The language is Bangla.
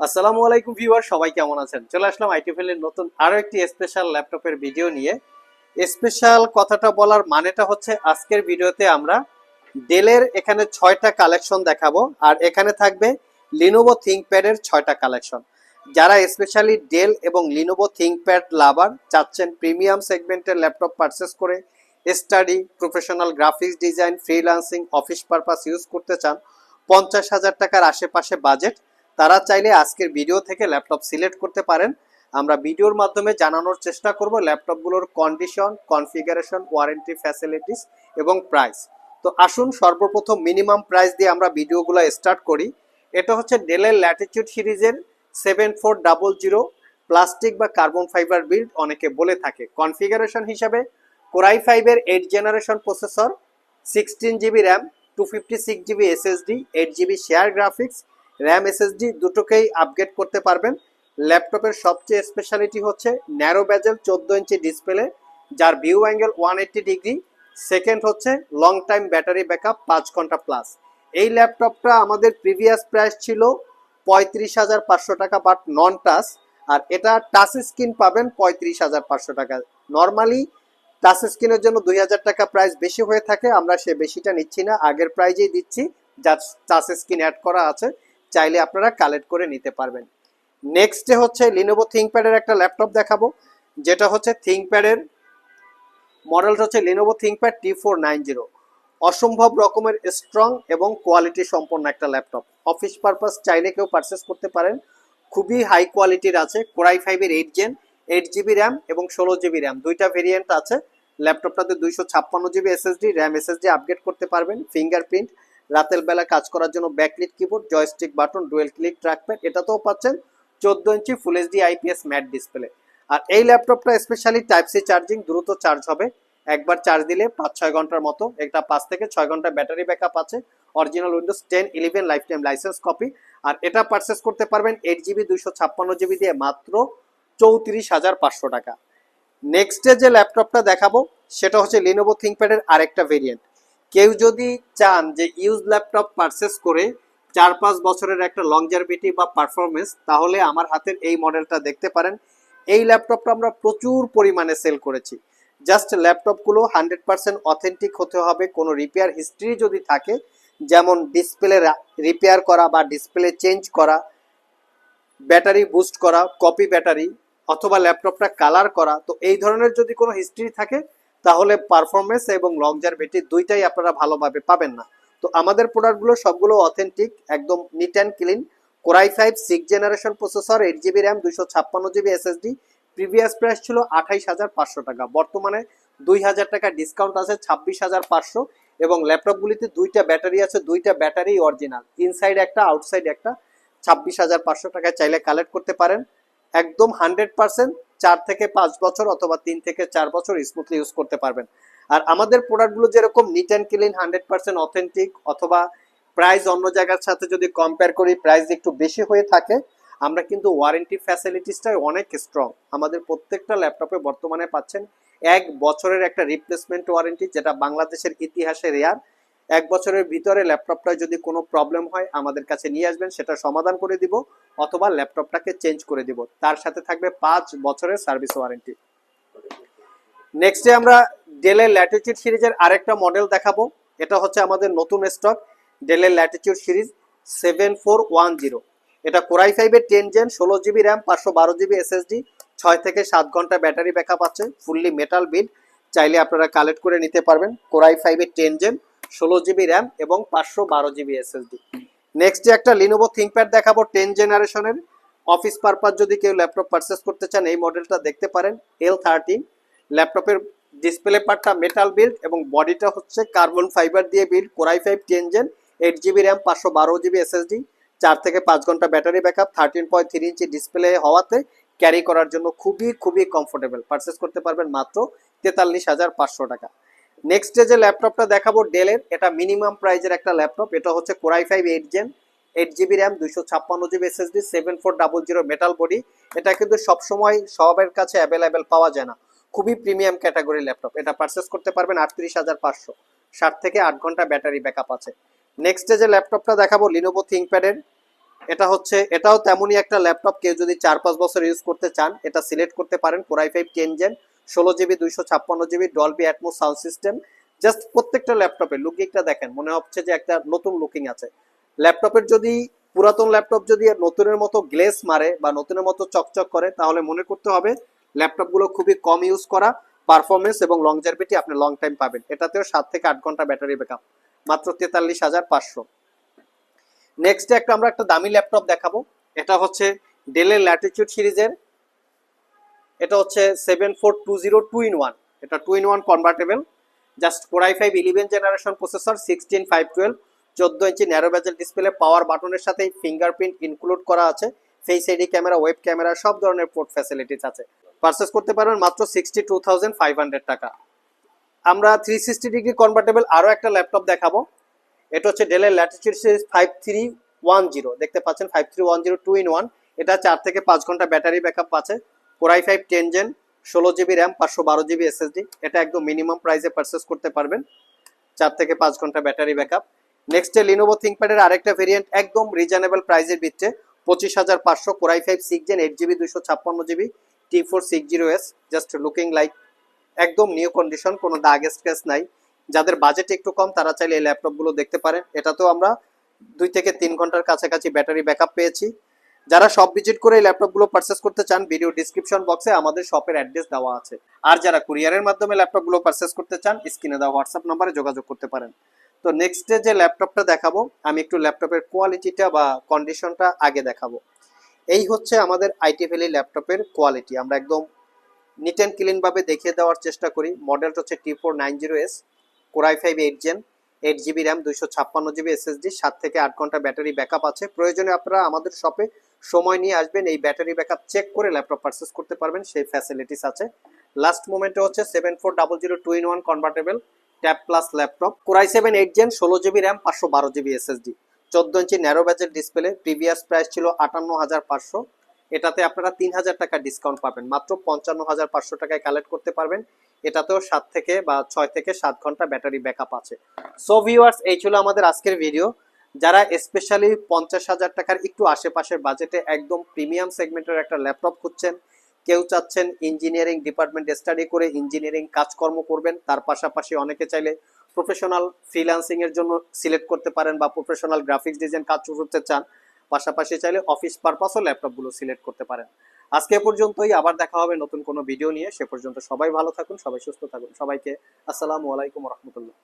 আসসালামু আলাইকুম ভিউয়ার, সবাই কেমন আছেন? চলে আসলাম এর নতুন আরও একটি স্পেশাল ল্যাপটপের ভিডিও নিয়ে। স্পেশাল কথাটা বলার মানেটা হচ্ছে আজকের ভিডিওতে আমরা ডেলের এখানে ছয়টা কালেকশন দেখাবো, আর এখানে থাকবে লিনোভো থিঙ্কপ্যাড এর ছয়টা কালেকশন যারা স্পেশালি ডেল এবং লিনোভো থিঙ্কপ্যাড লাভার চাচ্ছেন প্রিমিয়াম সেগমেন্টের ল্যাপটপ পারচেস করে study professional graphics design freelancing office purpose use করতে চান, পঞ্চাশ হাজার টাকার আশেপাশে বাজেট তারা চাইলে আজকের ভিডিও থেকে ল্যাপটপ সিলেক্ট করতে পারেন। আমরা ভিডিওর মাধ্যমে জানানোর চেষ্টা করব ল্যাপটপগুলোর কন্ডিশন কনফিগারেশন ওয়ারেন্টি ফ্যাসিলিটিস এবং প্রাইস তো আসুন সর্বপ্রথম মিনিমাম প্রাইস দিয়ে আমরা ভিডিওগুলো স্টার্ট করি। এটা হচ্ছে ডেলের ল্যাটিটিউড সিরিজের seven four double zero plastic বা কার্বন ফাইবার বিল্ড অনেকে বলে থাকে। কনফিগারেশন হিসাবে কোরাই ফাইভের eight generation processor sixteen GB RAM two fifty six GB SSD eight GB share graphics RAM SSD দুটোকেই আপগ্রেড করতে পারবেন। ল্যাপটপের সবচেয়ে স্পেশালিটি হচ্ছে ন্যারো ব্যাজেল চোদ্দ ইঞ্চি ডিসপ্লে যার view angle one eighty degree second হচ্ছে লং টাইম ব্যাটারি ব্যাকআপ পাঁচ ঘণ্টা প্লাস এই ল্যাপটপটা আমাদের প্রিভিয়াস প্রাইস ছিল পঁয়ত্রিশ হাজার পাঁচশো টাকা বাট নন টাচ আর এটা টাচ স্ক্রিন পাবেন পঁয়ত্রিশ হাজার পাঁচশো টাকা। নর্মালি টাচ স্ক্রিনের জন্য দুই হাজার টাকা প্রাইস বেশি হয়ে থাকে, আমরা সে বেশিটা নিচ্ছি না। আগের প্রাইজেই দিচ্ছি যা টাচ স্ক্রিন অ্যাড করা আছে। চাইলে আপনারা কালেক্ট করে নিতে পারবেন। নেক্সটে হচ্ছে লিনোভো থিঙ্কপ্যাডের একটা ল্যাপটপ দেখাবো, যেটা হচ্ছে থিঙ্কপ্যাডের মডেলটা হচ্ছে Lenovo ThinkPad T four nine zero অসম্ভব রকমের স্ট্রং এবং কোয়ালিটি সম্পন্ন একটা ল্যাপটপ অফিস পারপাস চাইলে কেউ পারচেস করতে পারেন। খুবই হাই কোয়ালিটির আছে কোরাই ফাইভের eight gen eight GB RAM এবং ষোলো জিবি র্যাম দুইটা ভেরিয়েন্ট আছে ল্যাপটপটাতে দুইশো ছাপ্পান্ন GB SSD RAM SSD upgrade করতে পারবেন ফিঙ্গারপ্রিন্ট রাতের বেলা কাজ করার জন্য backlit keyboard joystick button dual click trackpad এটাতেও পাচ্ছেন চোদ্দ inch full HD IPS matte display আর এই ল্যাপটপটা স্পেশালি টাইপ সি চার্জিং দ্রুত চার্জ হবে। একবার চার্জ দিলে পাঁচ ছয় ঘণ্টার মতো। একটা পাঁচ থেকে ছয় ঘণ্টা ব্যাটারি ব্যাকআপ আছে। Original Windows ten eleven lifetime licence copy আর এটা পারচেস করতে পারবেন এইট জিবি দুইশো ছাপ্পান্ন জিবি দিয়ে মাত্র চৌত্রিশ হাজার পাঁচশো টাকা। নেক্সটে যে ল্যাপটপটা দেখাবো, সেটা হচ্ছে লিনোভো থিঙ্কপ্যাডের আরেকটা ভেরিয়েন্ট কেউ যদি চান যে ইউজ ল্যাপটপ পারচেস করে চার পাঁচ বছরের একটা লংজারভিটি বা পারফরমেন্স তাহলে আমার হাতের এই মডেলটা দেখতে পারেন। এই ল্যাপটপটা আমরা প্রচুর পরিমাণে সেল করেছি। জাস্ট ল্যাপটপগুলো হান্ড্রেড পার্সেন্ট অথেন্টিক হতে হবে, কোনো রিপেয়ার হিস্ট্রি যদি থাকে, যেমন ডিসপ্লে রিপেয়ার করা বা ডিসপ্লে চেঞ্জ করা ব্যাটারি বুস্ট করা কপি ব্যাটারি অথবা ল্যাপটপটা কালার করা, তো এই ধরনের যদি কোনো হিস্ট্রি থাকে তাহলে পারফরমেন্স এবং লংজারভিটি দুইটাই আপনারা ভালোভাবে পাবেন না। তো আমাদের প্রোডাক্টগুলো সবগুলো অথেন্টিক একদম neat and clean core i five six generation processor eight GB RAM দুইশো ছাপ্পান্ন জিবি এসএসডি প্রিভিয়াস প্রাইস ছিল আঠাইশ হাজার পাঁচশো টাকা। বর্তমানে দুই হাজার টাকা ডিসকাউন্ট আছে ছাব্বিশ হাজার পাঁচশো। এবং ল্যাপটপগুলিতে দুইটা ব্যাটারি আছে, দুইটা ব্যাটারি অরিজিনাল ইনসাইড একটা আউটসাইড একটা। ছাব্বিশ হাজার পাঁচশো টাকায় চাইলে কালেক্ট করতে পারেন। একদম হান্ড্রেড পার্সেন্ট চার থেকে পাঁচ বছর অথবা তিন থেকে চার বছর স্মুথলি ইউজ করতে পারবেন। আর আমাদের প্রোডাক্টগুলো যেরকম neat and clean hundred percent authentic অথবা প্রাইস অন্য জায়গার সাথে যদি কম্পেয়ার করি প্রাইস একটু বেশি হয়ে থাকে, আমরা কিন্তু ওয়ারেন্টি ফ্যাসিলিটিসটাই অনেক স্ট্রং আমাদের প্রত্যেকটা ল্যাপটপে বর্তমানে পাচ্ছেন এক বছরের একটা রিপ্লেসমেন্ট ওয়ারেন্টি যেটা বাংলাদেশের ইতিহাসে রেয়ার এক বছরের ভিতরে ল্যাপটপটা যদি কোনো প্রবলেম হয়, আমাদের কাছে নিয়ে আসবেন, সেটা সমাধান করে দিব অথবা ল্যাপটপটাকে চেঞ্জ করে দিব। তার সাথে থাকবে পাঁচ বছরের সার্ভিস ওয়ারেন্টি। নেক্সটে আমরা ডেলের ল্যাটিটিউড সিরিজের আরেকটা মডেল দেখাবো। এটা হচ্ছে আমাদের নতুন স্টক ডেলের latitude series seven four one zero এটা কোরাই ফাইভের টেন জেন ষোলো জিবি র্যাম পাঁচশো বারো জিবি এসএসডি ছয় থেকে সাত ঘণ্টা ব্যাটারি ব্যাকআপ আছে ফুললি মেটাল বিড চাইলে আপনারা কালেক্ট করে নিতে পারবেন। কোরাই ফাইভের টেন জেন ষোলো জিবি র্যাম এবং পাঁচশো বারো জিবি এসএসডি। নেক্সট যে একটা লিনোভো থিঙ্কপ্যাড দেখাবো টেন জেনারেশনের অফিস পারপাস যদি কেউ ল্যাপটপ পারচেস করতে চান, এই মডেলটা দেখতে পারেন এল থার্টিন ল্যাপটপের ডিসপ্লে পার্টটা মেটাল বিল্ড এবং বডিটা হচ্ছে কার্বন ফাইবার দিয়ে build core i five ten gen eight GB RAM, পাঁচশো বারো জিবি এসএসডি। চার থেকে পাঁচ ঘণ্টা battery backup thirteen point three inch display হওয়াতে ক্যারি করার জন্য খুবই খুবই কমফোর্টেবল পারচেস করতে পারবেন মাত্র তেতাল্লিশ হাজার পাঁচশো টাকা। নেক্সট যে ল্যাপটপটা দেখাবো ডেলের এটা মিনিমাম প্রাইজের একটা ল্যাপটপ। এটা হচ্ছে core i five eight gen eight GB RAM দুইশো ছাপ্পান্ন GB SSD seven four double zero metal body এটা কিন্তু সবসময় সবের কাছে অ্যাভেলেবেল পাওয়া যায় না। খুবই প্রিমিয়াম ক্যাটাগরি ল্যাপটপ। এটা পারচেস করতে পারবেন আটত্রিশ হাজার পাঁচশো। ষাট থেকে আট ঘণ্টা ব্যাটারি ব্যাকআপ আছে। নেক্সট যে ল্যাপটপটা দেখাবো লিনোভো থিঙ্কপ্যাডের এটা হচ্ছে, এটাও তেমনই একটা ল্যাপটপ। কেউ যদি চার পাঁচ বছর ইউজ করতে চান, এটা সিলেক্ট করতে পারেন core i five ten gen ষোলো জিবি, দুইশো ছাপ্পান্ন GB Dolby Atmos sound system just প্রত্যেকটা ল্যাপটপে লুকিংটা দেখেন, মনে হচ্ছে যে একটা নতুন লুকিং আছে। ল্যাপটপের যদি, পুরাতন ল্যাপটপ যদি নতুনের মতো গ্লেস মারে বা নতুনের মতো চকচক করে, তাহলে মনে করতে হবে ল্যাপটপগুলো খুবই কম ইউজ করা পারফরমেন্স এবং লংজারভিটি আপনি লং টাইম পাবেন। এটাতেও সাত থেকে আট ঘণ্টা ব্যাটারি ব্যাকআপ মাত্র তেতাল্লিশ হাজার পাঁচশো। নেক্সট একটা আমরা একটা দামি ল্যাপটপ দেখাবো, এটা হচ্ছে ডেলের ল্যাটিচিউড সিরিজের এটা হচ্ছে seven four two zero two in one এটা two in one convertible just four i five eleven generation processor sixteen five twelve চোদ্দ inch narrow bezel display power বাটনের সাথে ফিঙ্গারপ্রিন্ট ইনক্লুড করা আছে। Face ID camera web camera সব ধরনের পোর্ট ফ্যাসিলিটিস আছে। পারচেস করতে পারবেন মাত্র sixty two thousand five hundred টাকা। আমরা থ্রি সিক্সটি ডিগ্রি কনভার্টেবল আরও একটা ল্যাপটপ দেখাবো। এটা হচ্ছে ডেলের Latitude series five three one zero দেখতে পাচ্ছেন five three one zero two in one এটা চার থেকে পাঁচ ঘণ্টা ব্যাটারি ব্যাকআপ আছে। Core i five ten gen ষোলো জিবি র্যাম পাঁচশো বারো জিবি এসএসডি এটা একদম মিনিমাম প্রাইসে পারচেস করতে পারবেন। চার থেকে পাঁচ ঘণ্টা ব্যাটারি ব্যাকআপ নেক্সটে লিনোভো থিঙ্কপ্যাডের আরেকটা ভেরিয়েন্ট একদম রিজনেবল প্রাইসের ভিত্তিতে পঁচিশ হাজার পাঁচশো core i five six gen eight GB দুশো ছাপ্পান্ন GB T four six zero S just looking like একদম নিউ কন্ডিশন কোনো দাগ স্ক্র্যাচ নাই। যাদের বাজেট একটু কম, তারা চাইলে এই ল্যাপটপগুলো দেখতে পারেন। এটাতেও আমরা দুই থেকে তিন ঘণ্টার কাছাকাছি ব্যাটারি ব্যাকআপ পেয়েছি। যারা সব ভিজিট করে এই ল্যাপটপগুলো পারচেস করতে চান ভিডিও ডিসক্রিপশন বক্সে আমাদের শপের অ্যাড্রেস দেওয়া আছে। আর যারা কুরিয়ারের মাধ্যমে ল্যাপটপগুলো পারচেস করতে চান স্ক্রিনে দেওয়া হোয়াটসঅ্যাপ নম্বরে যোগাযোগ করতে পারেন। তো নেক্সটে যে ল্যাপটপটা দেখাবো, আমি একটু ল্যাপটপের কোয়ালিটিটা বা কন্ডিশনটা আগে দেখাবো। এই হচ্ছে আমাদের আইটি ভ্যালি ল্যাপটপের কোয়ালিটি আমরা একদম নিট অ্যান্ড ক্লিন ভাবে দেখিয়ে দেওয়ার চেষ্টা করি। মডেলটা হচ্ছে T four nine zero S core i five eight gen eight GB RAM দুইশো ছাপ্পান্ন জিবি এসএসডি সাত থেকে আট ঘণ্টা ব্যাটারি ব্যাকআপ আছে। প্রয়োজনে আপনারা আমাদের শপে সময় নিয়ে আসবেন, এই ব্যাটারি ব্যাকআপ চেক করে ল্যাপটপ পারচেস করতে পারবেন, সেই ফ্যাসিলিটিস আছে। লাস্ট মোমেন্টে হচ্ছে seven four double zero two in one convertible tab plus laptop core i seven eight gen ষোলো জিবি র্যাম পাঁচশো বারো জিবি এসএসডি চোদ্দ ইঞ্চি ন্যারো ব্যাজের ডিসপ্লে প্রিভিয়াস প্রাইস ছিল আটান্ন হাজার পাঁচশো। এটাতে আপনারা তিন হাজার টাকা ডিসকাউন্ট পাবেন, মাত্র পঞ্চান্ন হাজার পাঁচশো টাকায় কালেক্ট করতে পারবেন। এটাতেও সাত থেকে বা ছয় থেকে সাত ঘণ্টা ব্যাটারি ব্যাকআপ আছে। সো ভিউয়ার্স এই ছিল আমাদের আজকের ভিডিও যারা স্পেশালি পঞ্চাশ হাজার টাকার একটু আশেপাশের বাজেটে একদম প্রিমিয়াম সেগমেন্টের একটা ল্যাপটপ খুঁজছেন, কেউ চাচ্ছেন ইঞ্জিনিয়ারিং ডিপার্টমেন্ট স্টাডি করে ইঞ্জিনিয়ারিং কাজকর্ম করবেন, তার পাশাপাশি অনেকে চাইলে প্রফেশনাল ফ্রিল্যান্সিং এর জন্য সিলেক্ট করতে পারেন বা প্রফেশনাল গ্রাফিক্স ডিজাইন কাজ করতে চান, পাশাপাশি চাইলে অফিস পারপাসও ল্যাপটপগুলো সিলেক্ট করতে পারেন। আজকে পর্যন্তই, আবার দেখা হবে নতুন কোনো ভিডিও নিয়ে, সে পর্যন্ত সবাই ভালো থাকুন, সবাই সুস্থ থাকুন, সবাইকে আসসালামু আলাইকুম রহমতুল্লাহ।